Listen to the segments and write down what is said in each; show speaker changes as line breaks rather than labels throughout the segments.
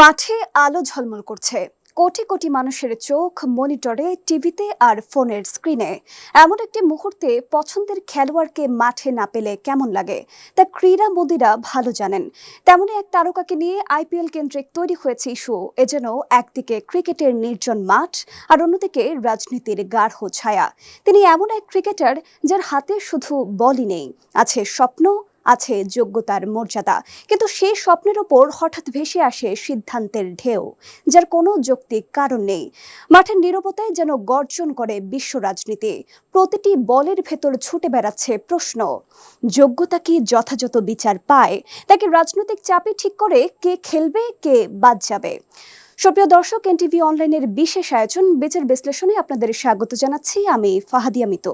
মাঠে আলো ঝলমল করছে। কোটি কোটি মানুষের চোখ মনিটরে, টিভিতে আর ফোনের স্ক্রিনে। এমন একটি মুহূর্তে পছন্দের খেলোয়াড়কে মাঠে না পেলে কেমন লাগে? তা ক্রীড়া মোদীরা ভালো জানেন। তেমনই এক তারকাকে নিয়ে আইপিএল কেন্দ্রিক তৈরি হয়েছে ইস্যু। এ যেন একদিকে ক্রিকেটের নির্জন মাঠ আর অন্যদিকে রাজনীতির গাঢ় ছায়া। তিনি এমন এক ক্রিকেটার যার হাতে শুধু বলই নেই, আছে স্বপ্ন আছে যোগ্যতার মর্যাদা। কিন্তু সেই স্বপ্নের ওপর হঠাৎ ভেসে আসে সিদ্ধান্তের ঢেউ, যার কোনো যৌক্তিক কারণ নেই। মাঠের নীরবতায় যেন গর্জন করে বিশ্ব রাজনীতি। প্রতিটি বলের ভেতর ছুটে বেড়াচ্ছে প্রশ্ন, যোগ্যতা কি যথাযথ বিচার পায়? তাকে রাজনৈতিক চাপে ঠিক করে কে খেলবে, কে বাদ যাবে? সুপ্রিয় দর্শক, এনটিভি অনলাইনের বিশেষ আয়োজন, বিচার বিশ্লেষণে আপনাদের স্বাগত জানাচ্ছি। আমি ফাহাদিয়া মিতো।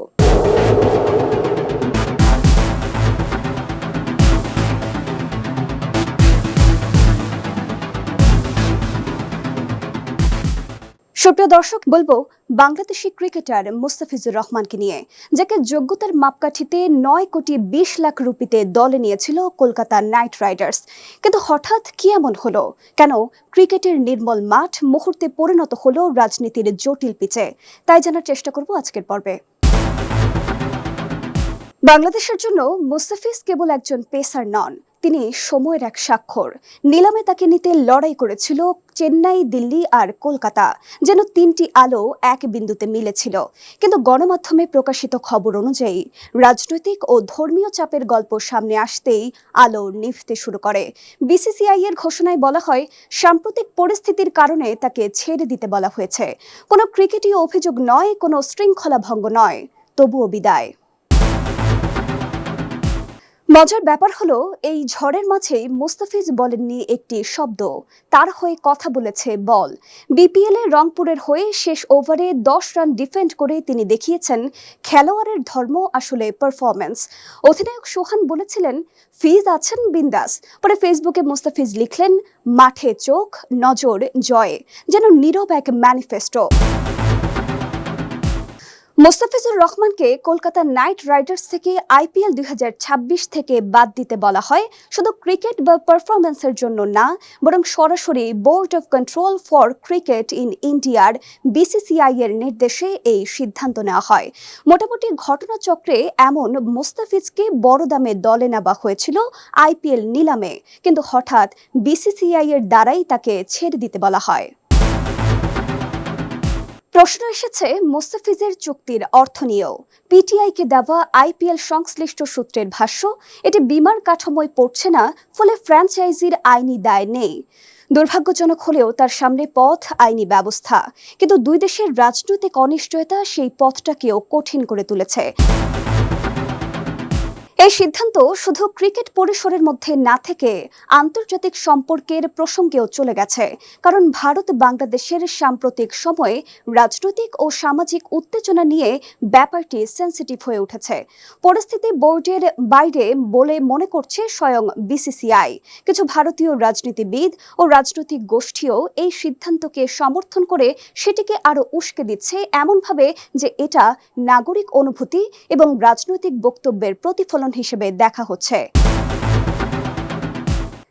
সুপ্রিয় দর্শক, বলব বাংলাদেশি ক্রিকেটার মুস্তাফিজুর রহমানকে নিয়ে, যাকে যোগ্যতার মাপকাঠিতে নয় কোটি বিশ লাখ রুপিতে দলে নিয়েছিল কলকাতা নাইট রাইডার্স। কিন্তু হঠাৎ কি এমন হলো? কেন ক্রিকেটের নির্মল মাঠ মুহূর্তে পরিণত হলো রাজনীতির জটিল পিচে তাই জানার চেষ্টা করব আজকের পর্বে। বাংলাদেশের জন্য মুস্তাফিজ কেবল একজন পেসার নন তিনি সময়ের এক স্বাক্ষর। নিলামে তাকে নিতে লড়াই করেছিল চেন্নাই, দিল্লি আর কলকাতা, যেন তিনটি আলো এক বিন্দুতে মিলেছিল। কিন্তু গণমাধ্যমে প্রকাশিত খবর অনুযায়ী, রাজনৈতিক ও ধর্মীয় চাপের গল্প সামনে আসতেই আলো নিভতে শুরু করে। বিসিসিআই এর ঘোষণায় বলা হয়, সাম্প্রতিক পরিস্থিতির কারণে তাকে ছেড়ে দিতে বলা হয়েছে। কোনো ক্রিকেটীয় অভিযোগ নয়, কোনো শৃঙ্খলা ভঙ্গ নয়। তবুও বিদায়। মজার ব্যাপার হলো, এই ঝড়ের মাঝেই মুস্তাফিজ বলেননি একটি শব্দ। তার হয়ে কথা বলেছে বল। বিপিএল রংপুরের হয়ে শেষ ওভারে দশ রান ডিফেন্ড করে তিনি দেখিয়েছেন, খেলোয়াড়ের ধর্ম আসলে পারফরম্যান্স অধিনায়ক সোহান বলেছিলেন, ফিজ আছেন বিন্দাস। পরে ফেসবুকে মুস্তাফিজ লিখলেন, মাঠে চোখ, নজর জয়ে। যেন নীরব এক ম্যানিফেস্টো। মোস্তাফিজুর রহমানকে কলকাতা নাইট রাইডার্স থেকে আইপিএল দুই হাজার ছাব্বিশ থেকে বাদ দিতে বলা হয়। শুধু ক্রিকেট বা পারফরমেন্সের জন্য না, বরং সরাসরি Board of Control for Cricket in ইন্ডিয়ার বিসিসিআই এর নির্দেশে এই সিদ্ধান্ত নেওয়া হয়। মোটামুটি ঘটনাচক্রে এমন মোস্তাফিজকে বড় দামে দলে নেওয়া হয়েছিল আইপিএল নিলামে, কিন্তু হঠাৎ বিসিসিআই এর দ্বারাই তাকে ছেড়ে দিতে বলা হয়। প্রশ্ন এসেছে মোস্তাফিজের চুক্তির অর্থ নিয়েও। পিটিআইকে দেওয়া আইপিএল সংশ্লিষ্ট সূত্রের ভাষ্য, এটি বিমার কাঠামোয় পড়ছে না, ফলে ফ্র্যাঞ্চাইজির আইনি দায় নেই। দুর্ভাগ্যজনক হলেও তার সামনে পথ, আইনি ব্যবস্থা। কিন্তু দুই দেশের রাজনৈতিক অনিশ্চয়তা সেই পথটাকেও কঠিন করে তুলেছে। এই সিদ্ধান্ত শুধু ক্রিকেট পরিসরের মধ্যে না থেকে আন্তর্জাতিক সম্পর্কের প্রসঙ্গেও চলে গেছে, কারণ ভারত বাংলাদেশের সাম্প্রতিক সময়ে রাজনৈতিক ও সামাজিক উত্তেজনা নিয়ে ব্যাপারটি সেন্সিটিভ হয়ে উঠেছে। পরিস্থিতি বোর্ডের বাইরে বলে মনে করছে স্বয়ং বিসিসিআই। কিছু ভারতীয় রাজনীতিবিদ ও রাজনৈতিক গোষ্ঠীও এই সিদ্ধান্তকে সমর্থন করে সেটিকে আরও উস্কে দিচ্ছে এমনভাবে যে এটা নাগরিক অনুভূতি এবং রাজনৈতিক বক্তব্যের প্রতিফলন হিসেবে দেখা হচ্ছে।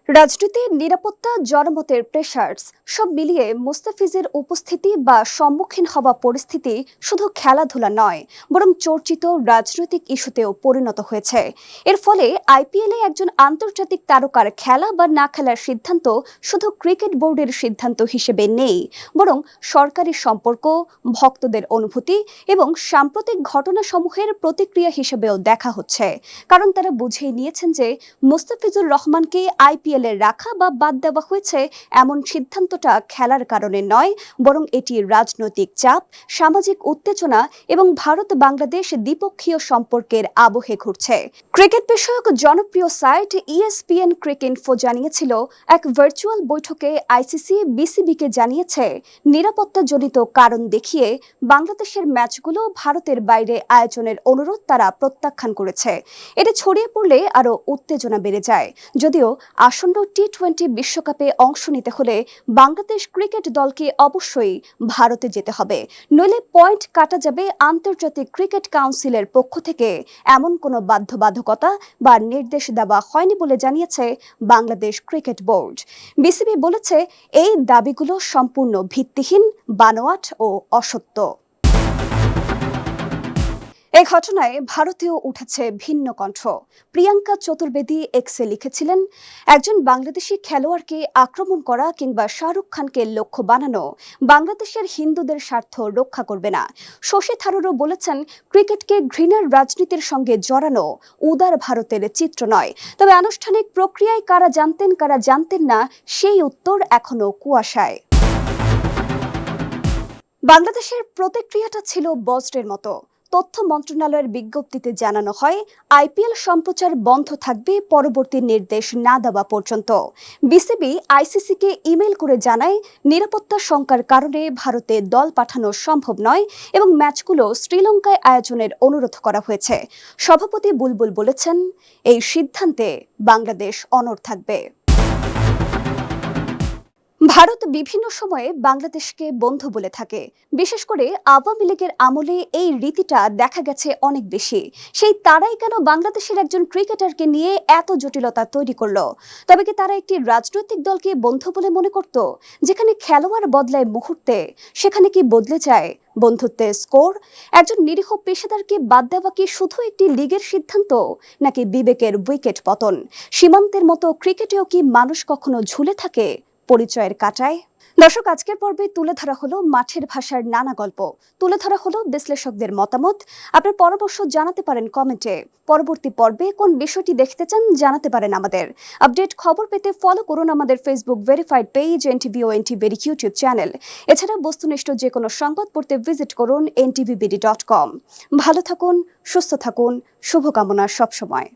রাজনীতির নিরাপত্তা, জনমতের প্রেশার্স সব মিলিয়ে মুস্তাফিজের উপস্থিতি বা সম্মুখীন হওয়া পরিস্থিতি শুধু খেলাধুলা নয়, বরং চর্চিত রাজনৈতিক ইস্যুতেও পরিণত হয়েছে। এর ফলে আইপিএলে একজন আন্তর্জাতিক তারকার খেলা বা না খেলার সিদ্ধান্ত শুধু ক্রিকেট বোর্ডের সিদ্ধান্ত হিসেবে নেই, বরং সরকারি সম্পর্ক, ভক্তদের অনুভূতি এবং সাম্প্রতিক ঘটনাসমূহের প্রতিক্রিয়া হিসেবেও দেখা হচ্ছে। কারণ তারা বুঝেই নিয়েছেন যে মুস্তাফিজুর রহমানকে আইপিএল এ রাখা বা বাদ দেওয়া হয়েছে এমন সিদ্ধান্তটা খেলার কারণে নয়, বরং এটি রাজনৈতিক চাপ, সামাজিক উত্তেজনা এবং ভারত বাংলাদেশ দ্বিপক্ষীয় সম্পর্কের আবহে ঘুরছে। ক্রিকেট বিষয়ক জনপ্রিয় সাইট ইএসপিএন ক্রিকেটফো জানিয়েছিল, এক ভার্চুয়াল বৈঠকে আইসিসি বিসিবিকে জানিয়েছে, নিরাপত্তাজনিত কারণ দেখিয়ে বাংলাদেশের ম্যাচগুলো ভারতের বাইরে আয়োজনের অনুরোধ তারা প্রত্যাখ্যান করেছে। এটা ছড়িয়ে পড়লে আরও উত্তেজনা বেড়ে যায়। যদিও আসল আসন্ন টি টোয়েন্টি বিশ্বকাপে অংশ নিতে হলে বাংলাদেশ ক্রিকেট দলকে অবশ্যই ভারতে যেতে হবে। নইলে পয়েন্ট কাটা যাবে আন্তর্জাতিক ক্রিকেট কাউন্সিলের পক্ষ থেকে। এমন কোনো বাধ্যবাধকতা বা নির্দেশ দেওয়া হয়নি বলে জানিয়েছে বাংলাদেশ ক্রিকেট বোর্ড। বিসিবি বলেছে, এই দাবিগুলো সম্পূর্ণ ভিত্তিহীন, বানোয়াট ও অসত্য। এই ঘটনায় ভারতেও উঠেছে ভিন্ন কণ্ঠ। প্রিয়াঙ্কা চতুর্বেদী এক্সে লিখেছিলেন, একজন বাংলাদেশি খেলোয়াড়কে আক্রমণ করা কিংবা শাহরুখ খানকে লক্ষ্য বানানো বাংলাদেশের হিন্দুদের স্বার্থ রক্ষা করবে না। শশী থারুরও বলেছেন, ক্রিকেটকে ঘৃণার রাজনীতির সঙ্গে জড়ানো উদার ভারতের চিত্র নয়। তবে আনুষ্ঠানিক প্রক্রিয়ায় কারা জানতেন কারা জানতেন না, সেই উত্তর এখনও কুয়াশায়। বাংলাদেশের প্রতিক্রিয়াটা ছিল বজ্রের মতো। তথ্য মন্ত্রণালয়ের বিজ্ঞপ্তিতে জানানো হয়, আইপিএল সম্প্রচার বন্ধ থাকবে পরবর্তী নির্দেশ না দেওয়া পর্যন্ত। বিসিবি আইসিসিকে ইমেল করে জানায়, নিরাপত্তা শঙ্কার কারণে ভারতে দল পাঠানো সম্ভব নয় এবং ম্যাচগুলো শ্রীলঙ্কায় আয়োজনের অনুরোধ করা হয়েছে। সভাপতি বুলবুল বলেছেন, এই সিদ্ধান্তে বাংলাদেশ অনড় থাকবে। ভারত বিভিন্ন সময়ে বাংলাদেশকে বন্ধু বলে থাকে। বিশেষ করে আওয়ামী লীগের আমলে এই রীতিটা দেখা গেছে অনেক বেশি। সেই তারাই কেন বাংলাদেশের একজন ক্রিকেটারকে নিয়ে এত জটিলতা তৈরি করল? তবে কি তারা একটি রাজনৈতিক দলকে বন্ধু বলে মনে করত? যেখানে খেলোয়াড় বদলায় মুহূর্তে, সেখানে কি বদলে যায় বন্ধুত্বের স্কোর? একজন নিরীহ পেশাদারকে বাদ দেওয়া কি শুধু একটি লীগের সিদ্ধান্ত, নাকি বিবেকের উইকেট পতন? সীমান্তের মতো ক্রিকেটেও কি মানুষ কখনো ঝুলে থাকে? পরিচয়ের কাটায়। দর্শক, আজকের পর্বে তুলে ধরা হলো মাঠের ভাষার নানা গল্প। তুলে ধরা হলো বিশ্লেষকদের মতামত। আপনার পরামর্শ জানাতে পারেন কমেন্টে। পরবর্তী পর্বে কোন বিষয়টি দেখতে চান জানাতে পারেন আমাদের। আপডেট খবর পেতে ফলো করুন আমাদের ফেসবুক ভেরিফাইড পেজ এনটিভি ও এনটিভির ইউটিউব চ্যানেল এছাড়া বস্তুনিষ্ঠ যে কোনো সংবাদ পড়তে ভিজিট করুন এনটিভিবিডি ডট কম ভালো থাকুন, সুস্থ থাকুন, শুভকামনা সবসময়।